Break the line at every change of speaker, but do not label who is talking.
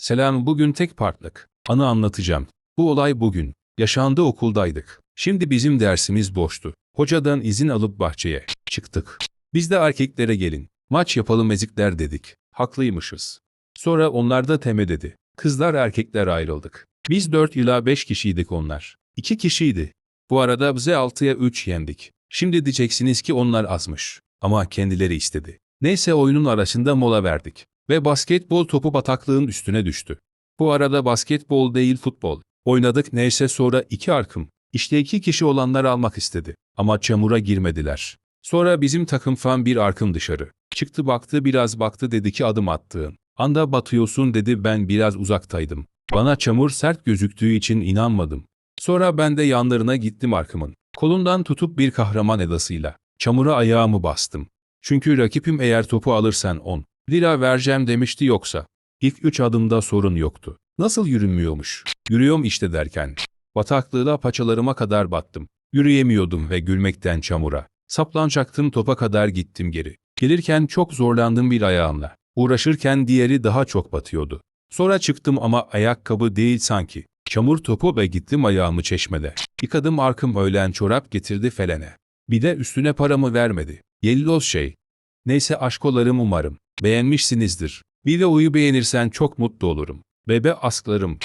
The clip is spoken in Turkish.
Selam bugün tek partlık. Anı anlatacağım. Bu olay bugün. Yaşandı okuldaydık. Şimdi bizim dersimiz boştu. Hocadan izin alıp bahçeye çıktık. Biz de erkeklere gelin. Maç yapalım ezikler dedik. Haklıymışız. Sonra onlar da teme dedi. Kızlar erkekler ayrıldık. Biz 4 ila 5 kişiydik onlar. 2 kişiydi. Bu arada bize 6'ya 3 yendik. Şimdi diyeceksiniz ki onlar azmış. Ama kendileri istedi. Neyse oyunun arasında mola verdik. Ve basketbol topu bataklığın üstüne düştü. Bu arada basketbol değil futbol. Oynadık neyse sonra iki arkım. İşte iki kişi olanlar almak istedi. Ama çamura girmediler. Sonra bizim takım fan bir arkım dışarı. Çıktı baktı biraz baktı dedi ki adım attığın. Anda batıyorsun dedi ben biraz uzaktaydım. Bana çamur sert gözüktüğü için inanmadım. Sonra ben de yanlarına gittim arkımın. Kolundan tutup bir kahraman edasıyla. Çamura ayağımı bastım. Çünkü rakibim eğer topu alırsan 10 lira vereceğim demişti yoksa. İlk üç adımda sorun yoktu. Nasıl yürünmüyormuş? Yürüyorum işte derken. Bataklığına paçalarıma kadar battım. Yürüyemiyordum ve gülmekten çamura. Saplanacaktım topa kadar gittim geri. Gelirken çok zorlandım bir ayağımla. Uğraşırken diğeri daha çok batıyordu. Sonra çıktım ama ayakkabı değil sanki. Çamur topu ve gittim ayağımı çeşmede. Yıkadım arkım öğlen çorap getirdi felene. Bir de üstüne paramı vermedi. Yelloz şey. Neyse aşkolarım umarım. Beğenmişsinizdir. Videoyu beğenirsen çok mutlu olurum. Bebe asklarım.